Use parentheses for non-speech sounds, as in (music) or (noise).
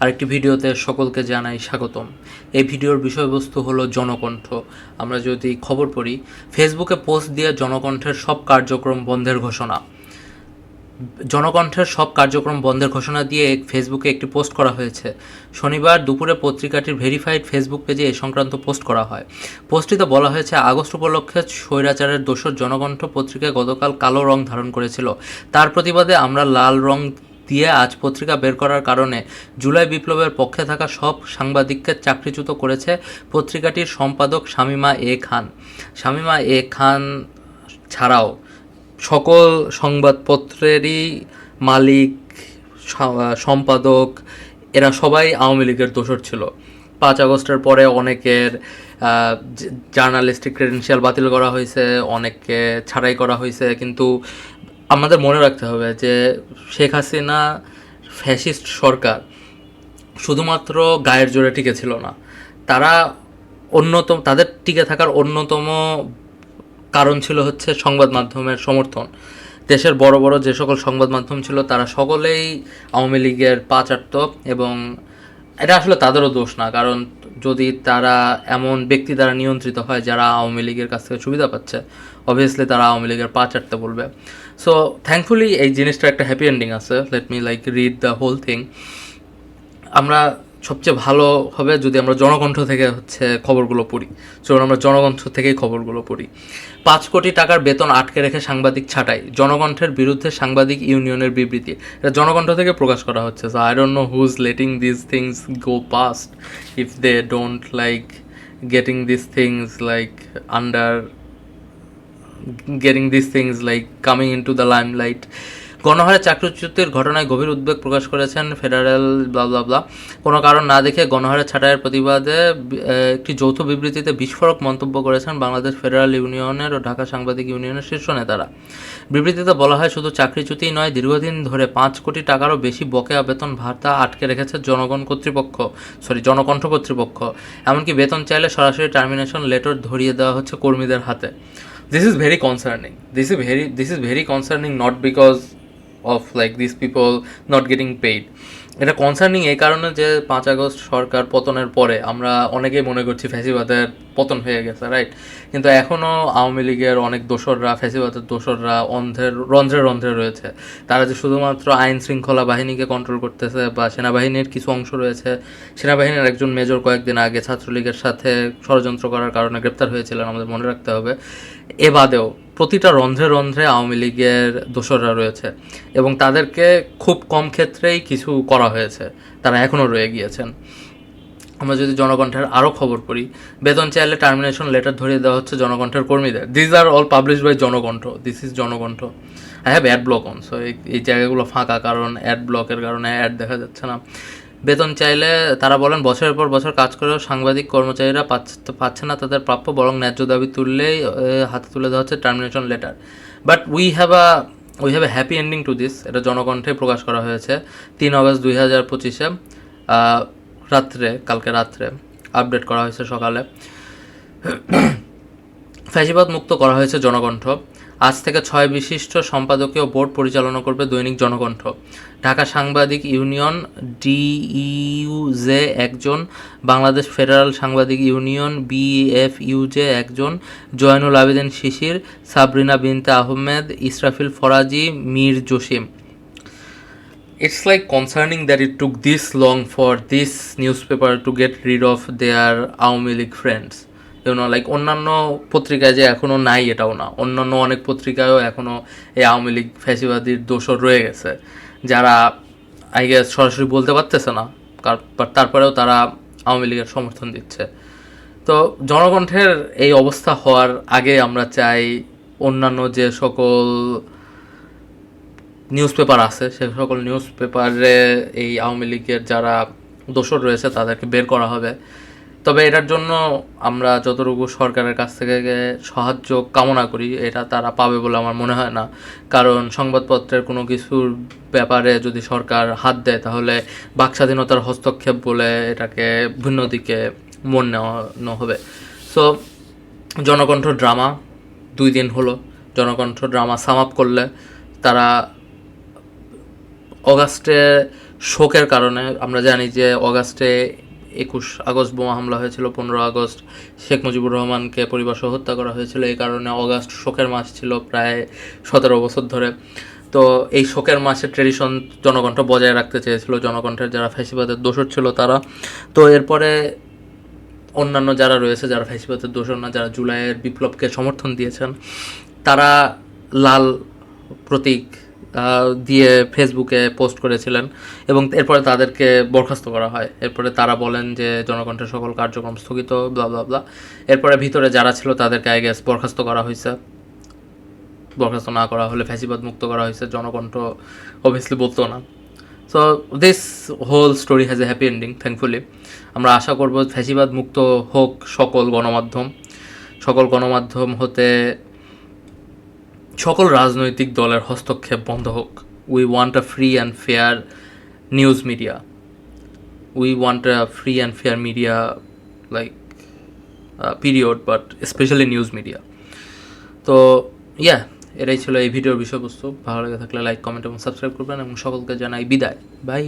আরেকটি ভিডিওতে সকলকে জানাই স্বাগতম। এই ভিডিওর বিষয়বস্তু হলো জনকণ্ঠ। আমরা যদি খবর পড়ি ফেসবুকে পোস্ট দিয়ে জনকণ্ঠের সব কার্যক্রম বন্ধের ঘোষণা। জনকণ্ঠের সব কার্যক্রম বন্ধের ঘোষণা দিয়ে ফেসবুকে একটি পোস্ট করা হয়েছে। শনিবার দুপুরে পত্রিকাটির ভেরিফাইড ফেসবুক পেজে এ সংক্রান্ত পোস্ট করা হয়। পোস্টটিতে বলা হয়েছে, আগস্ট উপলক্ষে স্বৈরাচারের দোসর জনকণ্ঠ পত্রিকা গতকাল কালো রং ধারণ করেছিল। তার প্রতিবাদে আমরা লাল রং দিয়ে আজ পত্রিকা বের করার কারণে জুলাই বিপ্লবের পক্ষে থাকা সব সাংবাদিককে চাকরিচ্যুত করেছে পত্রিকাটির সম্পাদক শামিমা এ খান। শামিমা এ খান ছাড়াও সকল সংবাদপত্রেরই মালিক সম্পাদক, এরা সবাই আওয়ামী লীগের দোষর ছিল। পাঁচ আগস্টের পরে অনেকের জার্নালিস্টিক ক্রেডেন্সিয়াল বাতিল করা হয়েছে, অনেককে ছাড়াই করা হয়েছে, কিন্তু আমাদের মনে রাখতে হবে যে শেখ হাসিনা ফ্যাসিস্ট সরকার শুধুমাত্র গায়ের জোরে টিকে ছিল না। তারা অন্যতম, তাদের টিকে থাকার অন্যতম কারণ ছিল হচ্ছে সংবাদ মাধ্যমের সমর্থন। দেশের বড় বড় যে সকল সংবাদ মাধ্যম ছিল, তারা সকলেই আওয়ামী লীগের পা চাটত এবং এটা আসলে তাদেরও দোষ না, কারণ যদি তারা এমন ব্যক্তি দ্বারা নিয়ন্ত্রিত হয় যারা আওয়ামী লীগের কাছ থেকে সুবিধা পাচ্ছে অবভিয়াসলি তারা আওয়ামী লীগের পা চাটতে বলবে। সো থ্যাংকফুলি এই জিনিসটা একটা হ্যাপি এন্ডিং আছে। Let me like read the whole thing আমরা সবচেয়ে ভালো হবে যদি আমরা জনকণ্ঠ থেকে হচ্ছে খবরগুলো পড়ি। চলুন আমরা জনকণ্ঠ থেকেই খবরগুলো পড়ি। পাঁচ কোটি টাকার বেতন আটকে রেখে সাংবাদিক ছাঁটাই, জনকণ্ঠের বিরুদ্ধে সাংবাদিক ইউনিয়নের বিবৃতি। এটা জনকণ্ঠ থেকে প্রকাশ করা হচ্ছে। So I don't know who's letting this things go past if they don't like getting this things like under getting this things like coming into the limelight গণহারে চাকরিচ্যুতির ঘটনায় গভীর উদ্বেগ প্রকাশ করেছেন ফেডারেল ব্লা ব্লা ব্লা। কোনো কারণ না দেখে গণহারে ছাঁটাইয়ের প্রতিবাদে একটি যৌথ বিবৃতিতে বিস্ফোরক মন্তব্য করেছেন বাংলাদেশ ফেডারেল ইউনিয়নের ও ঢাকা সাংবাদিক ইউনিয়নের শীর্ষ নেতারা। বিবৃতিতে বলা হয়, শুধু চাকরিচ্যুতিই নয়, দীর্ঘদিন ধরে পাঁচ কোটি টাকারও বেশি বকেয়া বেতন ভাতা আটকে রেখেছে জনগণ কর্তৃপক্ষ, সরি, জনকণ্ঠ কর্তৃপক্ষ। এমনকি বেতন চাইলে সরাসরি টার্মিনেশন লেটার ধরিয়ে দেওয়া হচ্ছে কর্মীদের হাতে। This is very concerning this is very this is very concerning not because of like this people not getting paid এটা কনসার্নিং এই কারণে যে পাঁচ আগস্ট সরকার পতনের পরে আমরা অনেকেই মনে করছি ফ্যাসিবাদের পতন হয়ে গেছে রাইট কিন্তু এখনও আওয়ামী লীগের অনেক দোসররা, ফ্যাসিবাদের দোসররা অন্ধের, রন্ধ্রে রন্ধ্রে রয়েছে। তারা যে শুধুমাত্র আইন শৃঙ্খলা বাহিনীকে কন্ট্রোল করতেছে বা সেনাবাহিনীর কিছু অংশ রয়েছে, সেনাবাহিনীর একজন মেজর কয়েকদিন আগে ছাত্রলীগের সাথে ষড়যন্ত্র করার কারণে গ্রেপ্তার হয়েছিলেন আমাদের মনে রাখতে হবে। এ বাদেও প্রতিটা রন্ধ্রে রন্ধ্রে আওয়ামী লীগের দোসররা রয়েছে এবং তাদেরকে খুব কম ক্ষেত্রেই কিছু করা হয়েছে। তারা এখনও রয়ে গিয়েছেন। আমরা যদি জনকণ্ঠের আরও খবর পড়ি বেতন চাইলে টার্মিনেশন লেটার ধরিয়ে দেওয়া হচ্ছে জনকণ্ঠের কর্মীদের। This are all publish by Janakantha. This is Janakantha. I have ad block on so এই জায়গাগুলো ফাঁকা, কারণ অ্যাড ব্লকের কারণে অ্যাড দেখা যাচ্ছে না। বেতন চাইলে তারা বলেন, বছরের পর বছর কাজ করেও সাংবাদিক কর্মচারীরা পাচ্ছে না তাদের প্রাপ্য, বরং ন্যায্য দাবি তুললেই হাতে তুলে দেওয়া হচ্ছে termination letter but we have a we have a happy ending to this এটা জনকণ্ঠে প্রকাশ করা হয়েছে তিন অগস্ট দুই হাজার পঁচিশে রাত্রে, কালকে রাত্রে আপডেট করা হয়েছে সকালে। (coughs) ফ্যাসিবাদ মুক্ত করা হয়েছে জনকণ্ঠ। আজ থেকে ছয় বিশিষ্ট সম্পাদকীয় বোর্ড পরিচালনা করবে দৈনিক জনকণ্ঠ। ঢাকা সাংবাদিক ইউনিয়ন, ডিইউজে একজন, বাংলাদেশ ফেডারেল সাংবাদিক ইউনিয়ন, বিএফইউজে একজন, Joynul Abedin Shishir, Sabrina Binte Ahmed, Israfil Faraji, Mir Jasim. It's like concerning that it took this long for this newspaper to get rid of their Awami League you know like অন্যান্য পত্রিকায় যে এখনও নাই এটাও না। অন্যান্য অনেক পত্রিকায়ও এখনও এই আওয়ামী লীগ ফ্যাসিবাদীর দোষর রয়ে গেছে। যারা আই গেস সরাসরি বলতে পারতেছে না তারপরেও তারা আওয়ামী লীগের সমর্থন দিচ্ছে। তো জনকণ্ঠের এই অবস্থা হওয়ার আগে আমরা চাই অন্যান্য যে সকল নিউজ পেপার আছে, সে সকল নিউজ পেপারে এই আওয়ামী লীগের যারা দোষর রয়েছে তাদেরকে বের করা হবে। তবে এটার জন্য আমরা যতটুকু সরকারের কাছ থেকে সাহায্য কামনা করি, এটা তারা পাবে বলে আমার মনে হয় না। কারণ সংবাদপত্রের কোনো কিছুর ব্যাপারে যদি সরকার হাত দেয়, তাহলে বাক স্বাধীনতার হস্তক্ষেপ বলে এটাকে ভিন্ন দিকে মন নেওয়ানো হবে। সো জনকণ্ঠ ড্রামা দুই দিন হলো। জনকণ্ঠ ড্রামা সাম আপ করলে তারা অগাস্টে শোকের কারণে, আমরা জানি যে অগাস্টে একুশ আগস্ট বোমা হামলা হয়েছিল, পনেরো আগস্ট শেখ মুজিবুর রহমানকে পরিবার হত্যা করা হয়েছিল। এই কারণে অগাস্ট শোকের মাস ছিল প্রায় সতেরো বছর ধরে। তো এই শোকের মাসের ট্রেডিশন জনকণ্ঠ বজায় রাখতে চেয়েছিল। জনকণ্ঠের যারা ফ্যাসিবাদের দোষর ছিল তারা। তো এরপরে অন্যান্য যারা রয়েছে, যারা ফ্যাসিবাদের দোষর না, যারা জুলাইয়ের বিপ্লবকে সমর্থন দিয়েছেন, তারা লাল প্রতীক দিয়ে ফেসবুকে পোস্ট করেছিলেন এবং এরপরে তাদেরকে বরখাস্ত করা হয়। এরপরে তারা বলেন যে জনকণ্ঠের সকল কার্যক্রম স্থগিত ব্লা এরপরে ভিতরে যারা ছিল তাদেরকে আই গেস বরখাস্ত করা হয়েছে। বরখাস্ত না করা হলে ফ্যাসিবাদ মুক্ত করা হয়েছে। জনকণ্ঠ অবভিয়াসলি বলতো না। So this whole story has a happy ending thankfully আমরা আশা করব ফ্যাসিবাদ মুক্ত হোক সকল গণমাধ্যম। সকল গণমাধ্যম হতে সকল রাজনৈতিক দলের হস্তক্ষেপ বন্ধ হোক। We want a free and fair news media we want a free and fair media like period but specially news media তো ইয়া এটাই ছিল এই ভিডিওর বিষয়বস্তু। ভালো লেগে থাকলে লাইক কমেন্ট এবং সাবস্ক্রাইব করবেন এবং সকলকে জানাই বিদায়। বাই